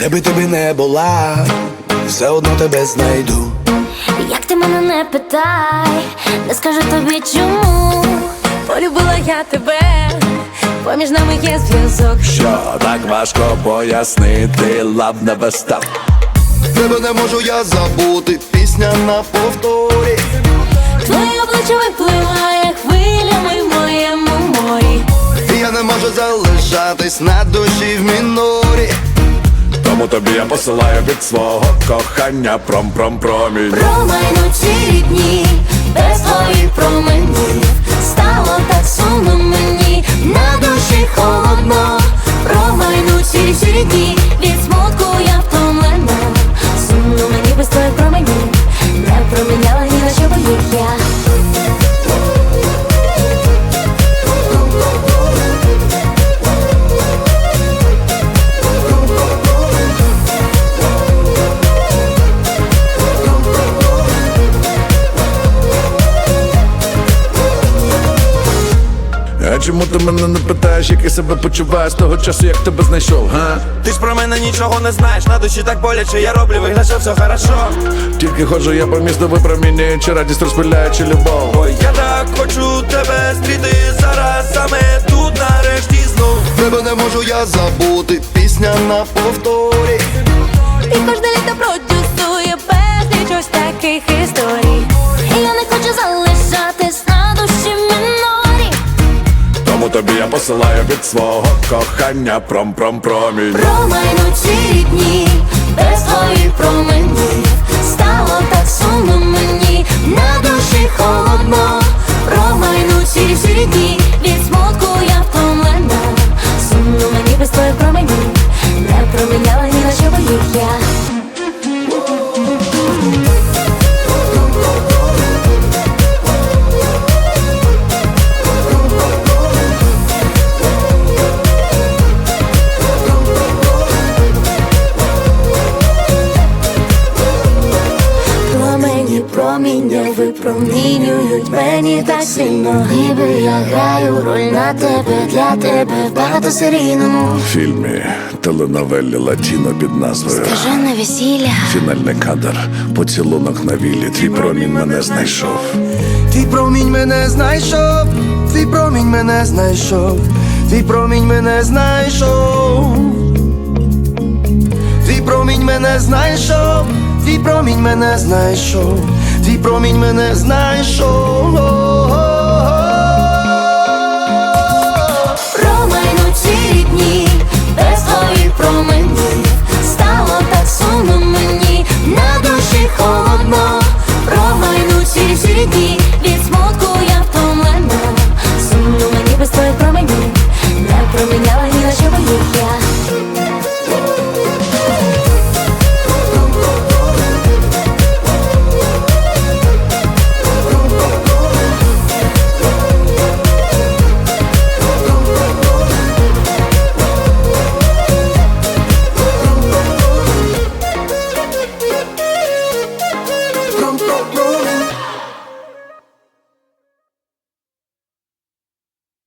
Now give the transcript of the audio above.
Де би ти би не була, все одно тебе знайду. Як ти мене не питай, не скажу тобі чому. Полюбила я тебе, поміж нами є зв'язок. Що так важко пояснити, love never stop Тебе не можу я забути, пісня на повторі. Твоє обличчя випливає хвилями в моєму морі. І я не можу залишатись на душі в мінорі. Тобі я посилаю від свого кохання. Пром-пром-промінь Промайнуть ці дні, без твоїх променів. Стало так сумно мені, на душі холодно. Промайнуть ці дні, чому ти мене не питаєш, як я себе почуваю з того часу, як тебе знайшов, га? Ти ж про мене нічого не знаєш, на душі так боляче, я роблю вигляд, що все хорошо. Тільки ходжу я по місту випромінюючи радість, розпиляючи любов Ой, я так хочу тебе зустріти зараз, саме тут нарешті знов. Тебе не можу я забути, пісня на повторі. Я посилаю від свого кохання. Пром-пром-промінь Промайнуть ці дні, без твоїх променів випромінюють мені так сильно. Ніби я граю роль на тебе, для тебе в багатосерійному. В фільмі теленовелі Латіно під назвою. Кажене весілля. Фінальний кадр, поцілунок на віллі, твій промінь мене знайшов. Твій промінь мене знайшов, твій промінь мене знайшов, твій промінь мене знайшов. Твій промінь мене знайшов, твій промінь мене знайшов, твій промінь мене знайшов.